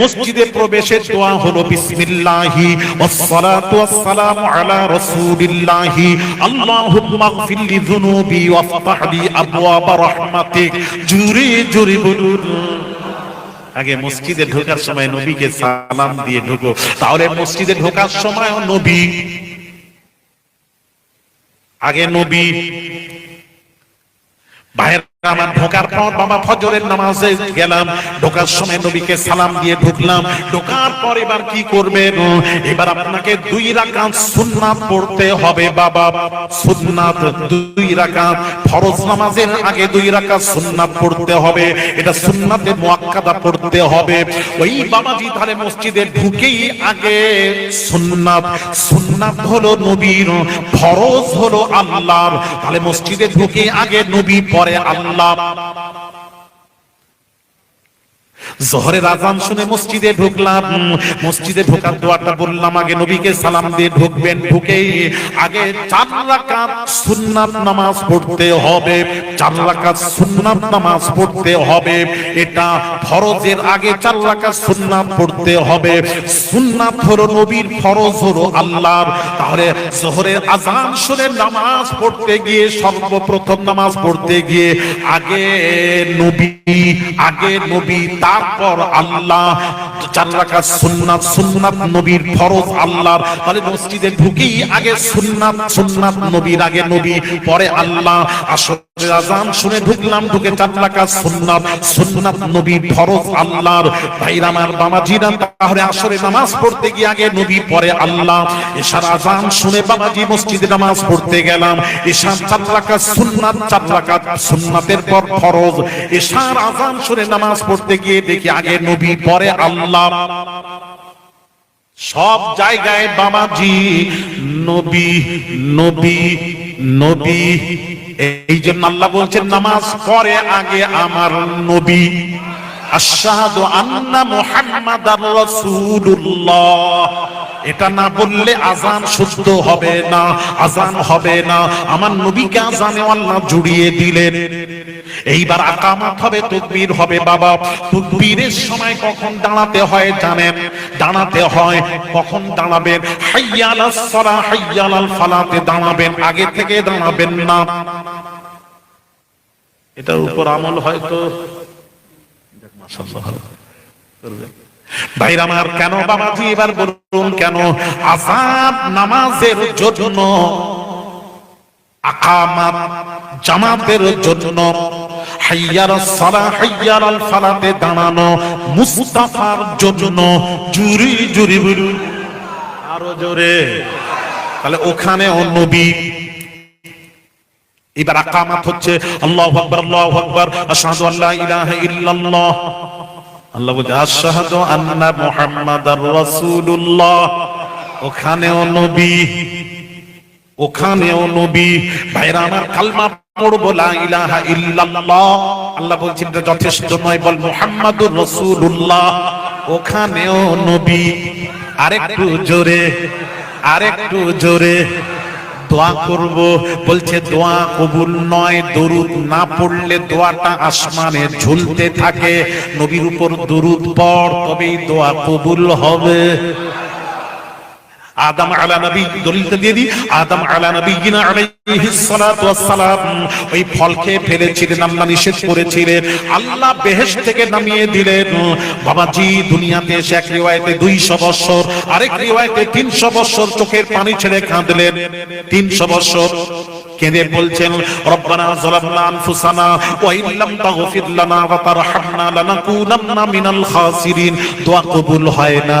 মসজিদে প্রবেশের দোয়া হলো বিসমিল্লাহি, ওয়াসসালাতু ওয়াসসালামু আলা রাসূলিল্লাহি। আল্লাহুম্মা গফিরলি যুনুবি ওয়াফতাহ লি আবওয়াবা রাহমাতিক। জুরে জুরে বলুন। আগে মসজিদে ঢোকার সময় নবীকে সালাম দিয়ে ঢুকো, তাহলে মসজিদে ঢোকার সময় নবী। আগে নবী। বাইরে আমার ঢোকার পর বাবা ফজরের নামাজে গেলাম। ঢোকার সময় নবীকে সালাম দিয়ে ঢুকলাম। ঢোকার পর এবার কি করবেন? এবার আপনাকে দুই রাকাত সুন্নাত পড়তে হবে বাবা। সুন্নাত দুই রাকাত। ফরজ নামাজের আগে দুই রাকাত সুন্নাত পড়তে হবে। এটা সুন্নাতে মুআক্কাদা পড়তে হবে। ওই বাবাজি তাহলে মসজিদে ঢুকেই আগে সুন্নাত। সুন্নাত হলো নবীর, ফরজ হলো আল্লাহর। তাহলে মসজিদে ঢুকে আগে নবী, পরে আল্লাহ। আল্লাহ জোহরের আজান শুনে মসজিদে ঢুকলাম। মসজিদে ঢোকার দোয়াটা বললাম, আগে নবীকে সালাম দিয়ে ঢুকবেন, ঢুকেই আগে চার রাকাত সুন্নাত নামাজ পড়তে হবে। চার রাকাত সুন্নাত নামাজ পড়তে হবে। এটা ফরজের আগে চার রাকাত সুন্নাত পড়তে হবে। সুন্নাত হলো নবীর ফরজ হলো আল্লাহর। তাহলে জোহরের আজান শুনে নামাজ পড়তে গিয়ে, সর্বপ্রথম নামাজ পড়তে গিয়ে আগে নবী আগে নবী তারপর আল্লাহ চার সুন্নাত সুন্নাত নবীর ফরজ আল্লাহর। তাহলে মসজিদে ঢুকেই আগে সুন্নাত সুন্নাত নবীর আগে নবী, পরে আল্লাহ। আসরের আজান শুনে ঢুকলাম, ঢুকে চার সুন্নাত সুন্নাত ফরজ আল্লাহর। তাহলে আসরে নামাজ পড়তে গিয়ে আগে নবী, পরে আল্লাহ। আজান শুনে বাবাজি মসজিদে নামাজ পড়তে গেলাম। এশার চার সুন্নাত, চার সুন্নাতের পর ফরজ। এশার আজান শুনে নামাজ পড়তে গিয়ে দেখি আগে নবী, পরে আল্লাহ। সব জায়গায় বাবাজি নবী নবী নবী। এই জন্য আল্লাহ বলছেন, নামাজ পড়ে আগে আমার নবী। আশহাদু আন্না মুহাম্মাদার রাসূলুল্লাহ। এটা না বললে আজান শুদ্ধ হবে না আজান হবে না। আমার নবীকে আজানে আল্লাহ জুড়িয়ে দিলেন। এইবার আকামাত হবে, তকবীর হবে বাবা। তকবীরের সময় কখন দাঁড়াতে হয় জানেন? দাঁড়াতে হয় কখন দাঁড়াবেন? হাইয়ালাস সালা হাইয়ালাল ফালাতে দাঁড়াবেন, আগে থেকে দাঁড়াবেন না। এটার উপর আমল হয়তো ভাইরা আমার, কেন বাবাজি এবার বলুন কেন? আসাদ নামাজের জন্য, আকামাত জামাতের জন্য হাইয়ার সালা হাইয়ার আল ফালাতে দাঁড়ানো মুস্তাফার জন্য জুরি জুরি আরও জোরে। তাহলে ওখানে নবী এবার আকামাত হচ্ছে, আল্লাহু আকবার আল্লাহু আকবার, আশহাদু আল্লা ইলাহা ইল্লাল্লাহ। আশহাদু আন্না মুহাম্মাদার রাসূলুল্লাহ। ওখানেও নবী ওখানেও নবী ভাইরা, আমার কালমা আল্লাহ যথেষ্ট নয়। ওখানেও আরেকটু আরেকটু দোয়া করব। বলছে, দোয়া কবুল নয়, দরুদ না পড়লে দোয়াটা আসমানে ঝুলতে থাকে। নবীর উপর দরুদ পড়, তবেই দোয়া কবুল হবে। আদম আলা নবী, দলিলটা দিয়ে দিই। আদম আলা নবীনা আলাইহিস সালাতু ওয়াস সালাম ওই ফল খেয়ে ফেলেছিলেন আল্লাহ নিষেধ করেছিলেন আল্লাহ বেহেশত থেকে নামিয়ে দিলেন। বাবাজি, দুনিয়াতে এসে এক রিওয়ায়াতে 200 বছর আরেক রিওয়ায়াতে 300 বছর চোখের পানি ছেড়ে কাঁদলেন। 300 বছর কেঁদে বলছেন, রব্বানা যালামনা আনফুসানা ওয়া ইল্লাম তাগফির লানা ওয়া তারহামনা লানাকুনান্না মিনাল খাসিরিন। দোয়া কবুল হয় না।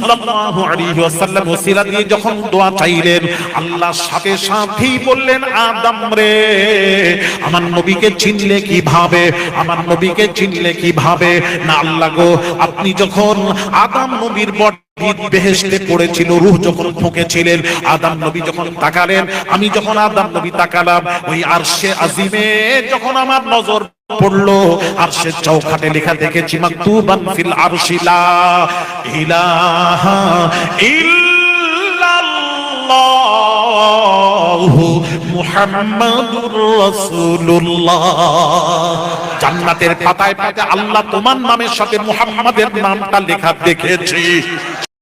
সাল্লাল্লাহু আলাইহি ওয়াসাল্লাম ওসিলা দিয়ে যখন দোয়া চাইলেন, আল্লাহ সাথে সাথেই বললেন, আদম রে, আমার নবীকে চিনলে কীভাবে? আমার নবীকে চিনলে কীভাবে? না আল্লাহ গো, আপনি যখন আদম নবীর বট বেহেশতে পড়েছিল, রূহ যখন ফুঁকেছিলেন আদম নবী যখন তাকালেন, আমি যখন আদম নবী তাকালাম, ওই আরশে আজিমে যখন আমার নজর পড়ল আরশে চৌখাটে লেখা দেখেছি, মাকতুবান ফিল আরশিলা ইলাহা জান্নাতের পাতায় পাতায় আল্লাহ তোমার নামের সাথে মুহাম্মাদের নামটা লেখা দেখেছি।